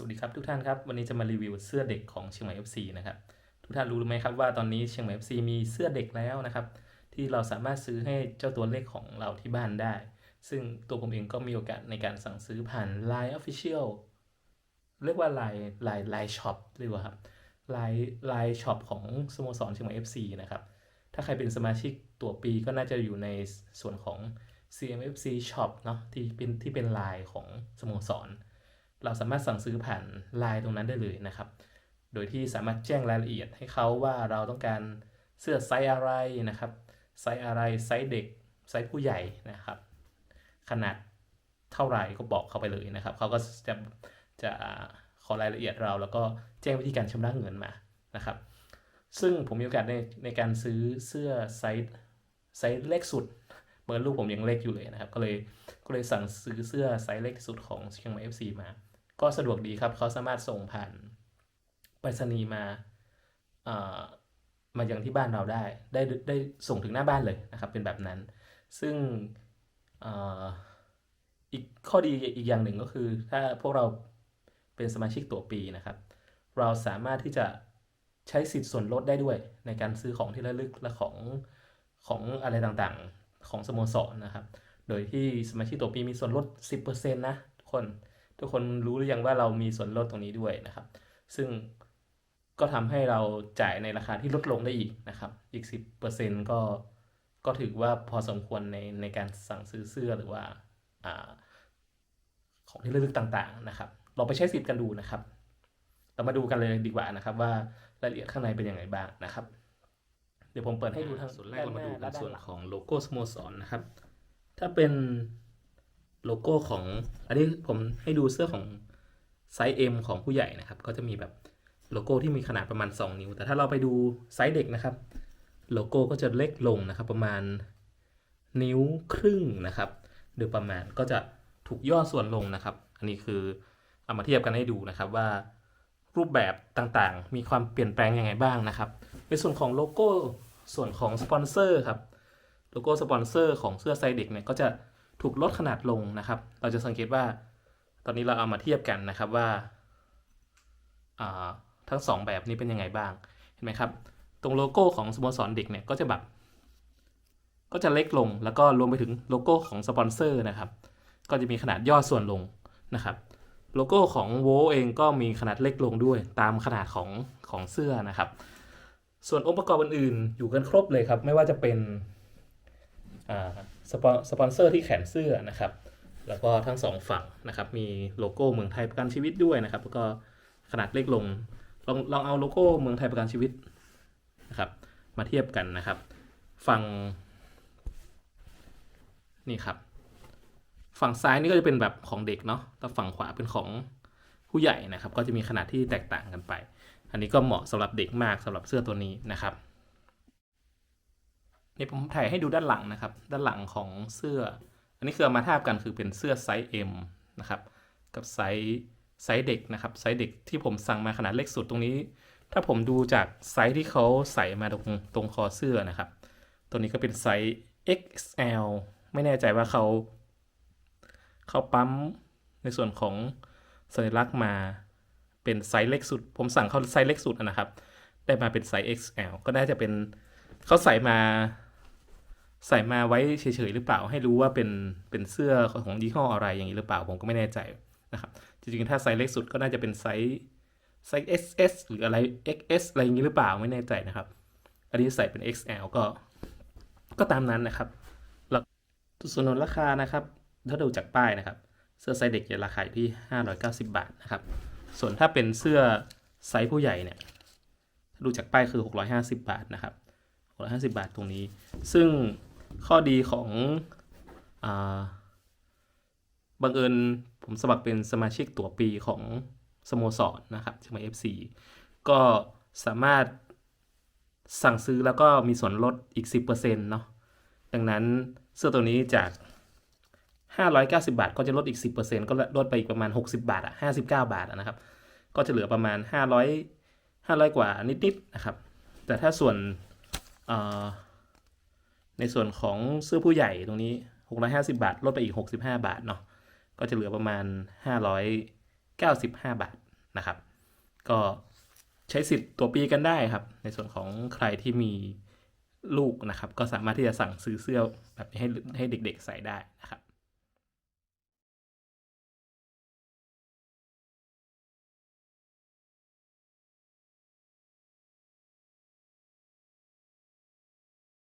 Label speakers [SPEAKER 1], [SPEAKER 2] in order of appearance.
[SPEAKER 1] สวัสดีครับทุกท่านครับ วันนี้จะมารีวิวเสื้อเด็กของเชียงใหม่ FC นะครับ ทุกท่านรู้ไหมครับว่าตอนนี้เชียงใหม่ FC มีเสื้อเด็กแล้วนะครับ ที่เราสามารถซื้อให้เจ้าตัวเล็กของเราที่บ้านได้ ซึ่งตัวผมเองก็มีโอกาสในการสั่งซื้อผ่าน Line Official เรียกว่า Line Line Line Shop เรียกว่าครับ Line Line Shop ของสโมสรเชียงใหม่ FC นะครับ ถ้าใครเป็นสมาชิกตัวปีก็น่าจะอยู่ในส่วนของ CMFC Shop เนาะที่เป็นที่เป็นไลน์ของสโมสร เราสามารถสั่งซื้อผ่านไลน์ตรงนั้นได้เลยนะครับ โดยที่สามารถแจ้งรายละเอียดให้เขาว่าเราต้องการเสื้อไซส์อะไรนะครับ ไซส์อะไร ไซส์เด็ก ไซส์ผู้ใหญ่นะครับ ขนาดเท่าไหร่ก็บอกเขาไปเลยนะครับ เขาก็จะจะขอรายละเอียดเรา แล้วก็แจ้งวิธีการชำระเงินมานะครับ ซึ่งผมมีโอกาสในในการซื้อเสื้อไซส์ไซส์เล็กสุดเมื่อลูกผมยังเล็กอยู่เลยนะครับ ก็เลยก็เลยสั่งซื้อเสื้อไซส์เล็กที่สุดของเชียงใหม่ FC มา ก็สะดวกดีครับ เขาสามารถส่งผ่านไปรษณีย์มาเอ่อมายังที่บ้านเราได้ ได้ได้ส่งถึงหน้าบ้านเลยนะครับ เป็นแบบนั้น ซึ่งเอ่อีกข้อดีอีกอย่างหนึ่งก็คือ ถ้าพวกเราเป็นสมาชิกตัวปีนะครับ เราสามารถที่จะใช้สิทธิ์ส่วนลดได้ด้วย ในการซื้อของที่ระลึกและของของอะไรต่างๆ ของสโมสรนะครับ โดยที่สมาชิกตัวปีมีส่วนลด 10%นะทุกคน ทุกคนรู้หรือยังว่าเรามีส่วนลดตรงนี้ด้วยนะครับ ซึ่งก็ทำให้เราจ่ายในราคาที่ลดลงได้อีกนะครับ อีก 10%ก็ก็ถือว่าพอสมควรในในการสั่งซื้อเสื้อหรือว่าอาของที่ระลึกต่างๆนะครับลองไปใช้สิทธิ์กันดูนะครับ เรามาดูกันเลยดีกว่านะครับ ว่ารายละเอียดข้างในเป็นยังไงบ้างนะครับ เดี๋ยวผมเปิดให้ดูทางส่วนแรกเรามาดูกันส่วนของโลโก้สโมสรนะครับ ถ้าเป็น โลโก้ของ อันนี้ผมให้ดูเสื้อของไซส์ M ของผู้ใหญ่นะครับ ก็จะมีแบบโลโก้ที่มีขนาดประมาณ 2 นิ้ว แต่ถ้าเราไปดูไซส์เด็กนะครับ โลโก้ก็จะเล็กลงนะครับ ประมาณนิ้วครึ่งนะครับโดยประมาณก็จะถูกย่อส่วนลงนะครับ อันนี้คือเอามาเทียบกันให้ดูนะครับว่ารูปแบบต่างๆ มีความเปลี่ยนแปลงยังไงบ้างนะครับ ในส่วนของโลโก้ส่วนของสปอนเซอร์ครับ โลโก้สปอนเซอร์ของเสื้อไซส์เด็กเนี่ยก็จะ ถูกลดขนาดลงนะครับ เราจะสังเกตว่า ตอนนี้เราเอามาเทียบกันนะครับว่าทั้งสองแบบนี้เป็นยังไงบ้าง เห็นไหมครับ ตรงโลโก้ของสโมสรเด็กเนี่ยก็จะแบบ ก็จะเล็กลง แล้วก็รวมไปถึงโลโก้ของสปอนเซอร์นะครับ ก็จะมีขนาดย่อส่วนลงนะครับ โลโก้ของโวเองก็มีขนาดเล็กลงด้วย ตามขนาดของของเสื้อนะครับ ส่วนองค์ประกอบอื่นๆ อยู่กันครบเลยครับ ไม่ว่าจะเป็นอ่า สปอนสปอนเซอร์ที่แขนเสื้อนะครับ แล้วก็ทั้งสองฝั่งนะครับ มีโลโก้เมืองไทยประกันชีวิตด้วยนะครับ แล้วก็ขนาดเล็กลง ลองลองเอาโลโก้เมืองไทยประกันชีวิตนะครับ มาเทียบกันนะครับ ฝั่งนี่ครับ ฝั่งซ้ายนี่ก็จะเป็นแบบของเด็กเนาะ แล้วฝั่งขวาเป็นของผู้ใหญ่นะครับ ก็จะมีขนาดที่แตกต่างกันไป อันนี้ก็เหมาะสำหรับเด็กมากสำหรับเสื้อตัวนี้นะครับ นี่ผมถ่ายให้ดูด้านหลังนะครับ ด้านหลังของเสื้อ อันนี้คือเอามาทาบกันคือเป็นเสื้อไซส์ M นะครับกับไซส์ไซส์เด็กนะครับไซส์เด็กที่ผมสั่งมาขนาดเล็กสุดตรงนี้ ถ้าผมดูจากไซส์ที่เขาใส่มาตรงตรงคอเสื้อนะครับ ตัวนี้ก็เป็นไซส์ XL ไม่แน่ใจว่าเขาเขาปั๊มในส่วนของสัญลักษณ์มาเป็นไซส์เล็กสุด ผมสั่งเขาไซส์เล็กสุดนะครับ ได้มาเป็นไซส์ XL ก็น่าจะเป็นเขาใส่มา ใส่มาไว้เฉยๆหรือเปล่า ให้รู้ว่าเป็นเป็นเสื้อของยี่ห้ออะไรอย่างนี้หรือเปล่าผมก็ไม่แน่ใจนะครับจริงๆถ้าไซส์เล็กสุดก็น่าจะเป็นไซส์ไซส์ SS หรืออะไร XS อะไรอย่างนี้หรือเปล่าไม่แน่ใจนะครับ อันนี้ใส่เป็น XL ก็ ก็ตามนั้นนะครับแล้วส่วนลดราคานะครับ ถ้าดูจากป้ายนะครับ เสื้อไซส์เด็กจะราคาอยู่ที่ 590 บาทนะครับ ส่วนถ้าเป็นเสื้อไซส์ผู้ใหญ่เนี่ยถ้าดูจากป้ายคือ 650 บาทนะครับ650 บาทตรงนี้ ซึ่ง ข้อดีของอาบังเอิญผมสมัครเป็นสมาชิกตั๋วปีของสโมสรนะครับเชียงใหม่ FC ก็สามารถสั่งซื้อแล้วก็มีส่วนลดอีก 10%เนาะดังนั้นเสื้อตัวนี้จาก 590 บาท ก็จะลดอีก 10%ก็ลดไปอีกประมาณ 60 บาทอะ59 บาทอะนะครับ ก็จะเหลือประมาณ 500 500 กว่านิดๆนะครับ แต่ถ้าส่วน ในส่วนของเสื้อผู้ใหญ่ตรงนี้ 650 บาท ลดไปอีก 65 บาทเนาะ ก็จะเหลือประมาณ 595 บาทนะครับ ก็ใช้สิทธิ์ตัวปีกันได้ครับ ในส่วนของใครที่มีลูกนะครับ ก็สามารถที่จะสั่งซื้อเสื้อแบบนี้ให้ให้เด็กๆใส่ได้นะครับ